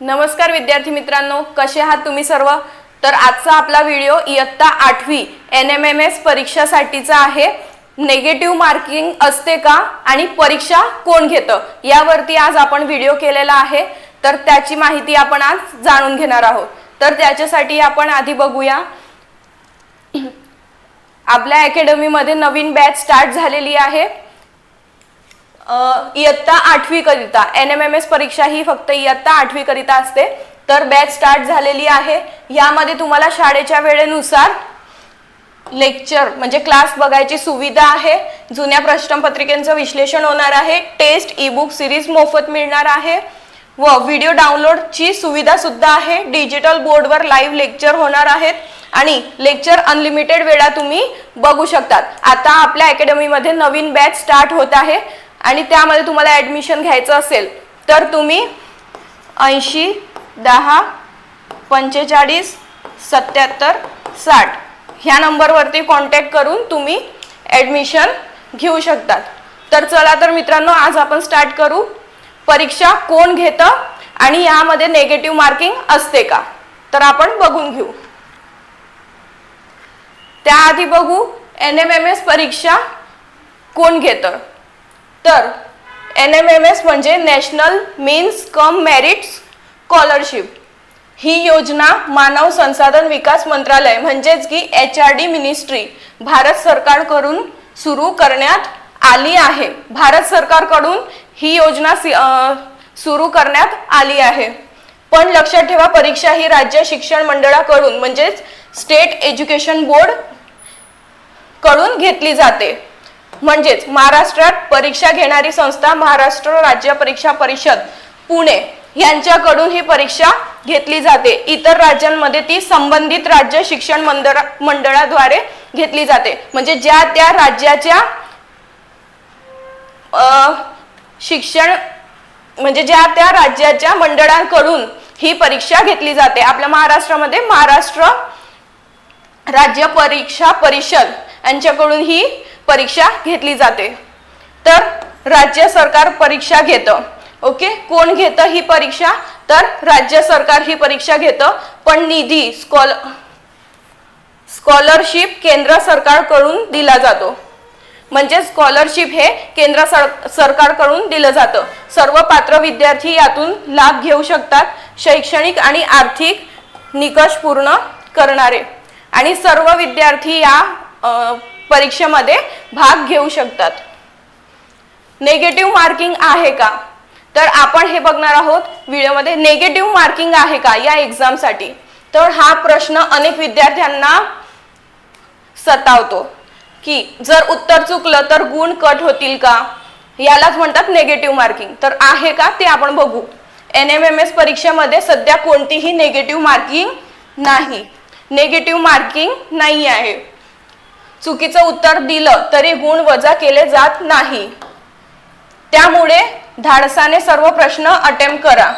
नमस्कार विद्यार्थी मित्रांनो कसे आहात तुम्ही सर्व? तर आजचा आपला व्हिडिओ इयत्ता आठवी एन एम एम एस परीक्षासाठीचा आहे. नेगेटिव्ह मार्किंग असते का आणि परीक्षा कोण घेतं? यावरती आज आपण व्हिडिओ केलेला आहे. तर त्याची माहिती आपण आज जाणून घेणार आहोत. तर त्याच्यासाठी आपण आधी बघूया. आपल्या अकॅडमीमध्ये नवीन बॅच स्टार्ट झालेली आहे. इयत्ता आठवी करिता एन एम एम एस परीक्षा ही फक्त इयत्ता आठवी करिता असते. तर बॅच स्टार्ट झालेली आहे. यामध्ये तुम्हाला शाळेच्या वेळेनुसार लेक्चर म्हणजे क्लास बघायची सुविधा आहे. जुन्या प्रश्नपत्रिकेचं विश्लेषण होणार आहे. टेस्ट ई बुक सिरीज मोफत मिळणार आहे. व व्हिडिओ डाउनलोडची सुविधा सुद्धा आहे. डिजिटल बोर्डवर लाईव्ह लेक्चर होणार आहेत. आणि लेक्चर अनलिमिटेड वेळा तुम्ही बघू शकतात. आता आपल्या अकॅडमीमध्ये नवीन बॅच स्टार्ट होत आहे. आणि त्यामध्ये तुम्हाला ॲडमिशन घ्यायचं असेल तर तुम्ही ऐंशी दहा पंचेचाळीस सत्याहत्तर साठ ह्या नंबरवरती कॉन्टॅक्ट करून तुम्ही ॲडमिशन घेऊ शकतात. तर चला तर मित्रांनो आज आपण स्टार्ट करू. परीक्षा कोण घेतं आणि यामध्ये नेगेटिव्ह मार्किंग असते का? तर आपण बघून घेऊ. त्याआधी बघू एन एम एम एस परीक्षा कोण घेतं? तर एन एम एम एस म्हणजे national means cum merit scholarship ही योजना मानव संसाधन विकास मंत्रालय म्हणजेच की H R D ministry Bharat सरकारकडून सुरू करण्यात आली आहे. भारत सरकारकडून ही योजना सि- सुरू करण्यात आली आहे. पण लक्षात ठेवा परीक्षा ही राज्य शिक्षण मंडळाकडून म्हणजेच स्टेट एज्युकेशन बोर्डकडून घेतली जाते. म्हणजेच महाराष्ट्रात परीक्षा घेणारी संस्था महाराष्ट्र राज्य परीक्षा परिषद पुणे यांच्याकडून ही परीक्षा घेतली जाते. इतर राज्यांमध्ये ती संबंधित राज्य शिक्षण मंडळा मंडळाद्वारे घेतली जाते. म्हणजे ज्या त्या राज्याच्या शिक्षण म्हणजे ज्या त्या राज्याच्या मंडळांकडून ही परीक्षा घेतली जाते. आपल्या महाराष्ट्रामध्ये महाराष्ट्र राज्य परीक्षा परिषद यांच्याकडून ही परीक्षा घेतली जाते. तर राज्य सरकार परीक्षा घेतं. ओके? कोण घेतं ही परीक्षा? तर राज्य सरकार ही परीक्षा घेतं. पण निधी स्कॉल स्कॉलरशिप केंद्र सरकारकडून दिला जातो. म्हणजे स्कॉलरशिप हे केंद्र सर सरकारकडून दिलं जातं. सर्व पात्र विद्यार्थी यातून लाभ घेऊ शकतात. शैक्षणिक आणि आर्थिक निकष पूर्ण करणारे. आणि सर्व विद्यार्थी या परीक्षेमध्ये भाग घेऊ शकतात. नेगेटिव्ह मार्किंग आहे का? तर आपण हे बघणार आहोत व्हिडिओमध्ये नेगेटिव्ह मार्किंग आहे का या एक्झामसाठी तर हा प्रश्न अनेक विद्यार्थ्यांना सतावतो. की जर उत्तर चुकलं तर गुण कट होतील का? यालाच म्हणतात नेगेटिव्ह मार्किंग तर आहे का? ते आपण बघू. एन एम एम एस परीक्षेमध्ये सध्या कोणतीही नेगेटिव्ह मार्किंग नाही. नेगेटिव्ह मार्किंग नाही आहे. चुकीचं उत्तर दिलं तरी गुण वजा केले जात नाही. त्यामुळे धाडसाने सर्व प्रश्न अटेम्प्ट करा.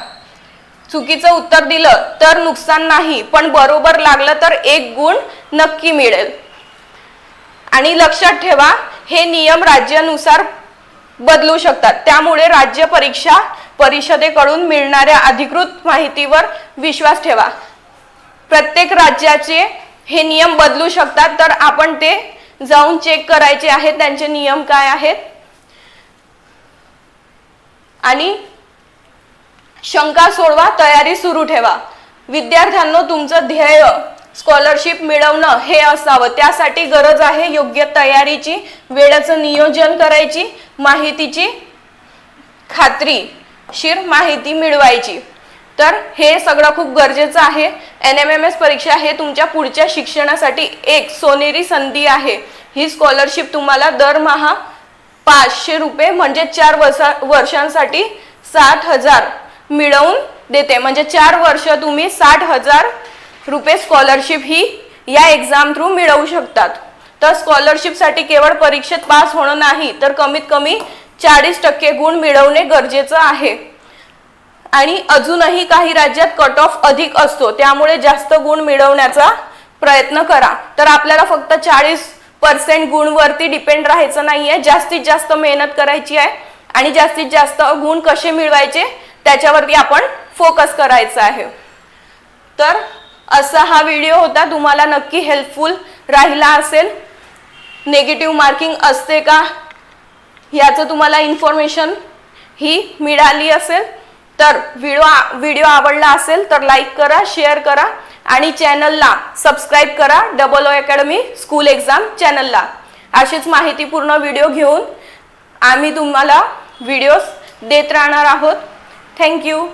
चुकीचं उत्तर दिलं तर नुकसान नाही पण बरोबर लागलं तर एक गुण नक्की मिळेल. आणि लक्षात ठेवा हे नियम राज्यानुसार बदलू शकतात. त्यामुळे राज्य परीक्षा परिषदेकडून मिळणाऱ्या अधिकृत माहितीवर विश्वास ठेवा. प्रत्येक राज्याचे हे नियम बदलू शकतात तर आपण ते जाऊन चेक करायचे आहेत त्यांचे नियम काय आहेत. आणि शंका सोडवा तयारी सुरू ठेवा. विद्यार्थ्यांना तुमचं ध्येय स्कॉलरशिप मिळवणं हे असावं. त्यासाठी गरज आहे योग्य तयारीची वेळेचं नियोजन करायची माहितीची खात्री शिर माहिती मिळवायची. तर हे सगळं खूप गरजेचं आहे. एन एम एम एस परीक्षा हे तुमच्या पुढच्या शिक्षणासाठी एक सोनेरी संधी आहे. ही स्कॉलरशिप तुम्हाला दरमहा पाचशे रुपये म्हणजे चार वर्षा वर्षांसाठी साठ हजार मिळवून देते. म्हणजे चार वर्ष तुम्ही साठ हजार रुपये स्कॉलरशिप ही या एक्झाम थ्रू मिळवू शकतात. तर स्कॉलरशिपसाठी केवळ परीक्षेत पास होणं नाही तर कमीत कमी चाळीस टक्के गुण मिळवणे गरजेचं आहे. आणि अजूनही काही राज्यात कट ऑफ अधिक असतो. त्यामुळे जास्त गुण मिळवण्याचा प्रयत्न करा. तर आपल्याला फक्त चाळीस पर्सेंट गुणवरती डिपेंड राहायचं नाहीये. जास्तीत जास्त मेहनत करायची आहे आणि जास्तीत जास्त गुण कसे मिळवायचे त्याच्यावरती आपण फोकस करायचा आहे. तर असा हा व्हिडिओ होता. तुम्हाला नक्की हेल्पफुल राहिला असेल. नेगेटिव्ह मार्किंग असते का? याचं तुम्हाला इन्फॉर्मेशन ही मिळाली असेल. तर व्हिडिओ व्हिडिओ आवडला असेल तर लाईक करा शेअर करा आणि चॅनलला सबस्क्राईब करा. Double O academy school exam चॅनलला अशीच माहितीपूर्ण व्हिडिओ घेऊन आम्ही तुम्हाला व्हिडिओज देत राहणार आहोत. थँक्यू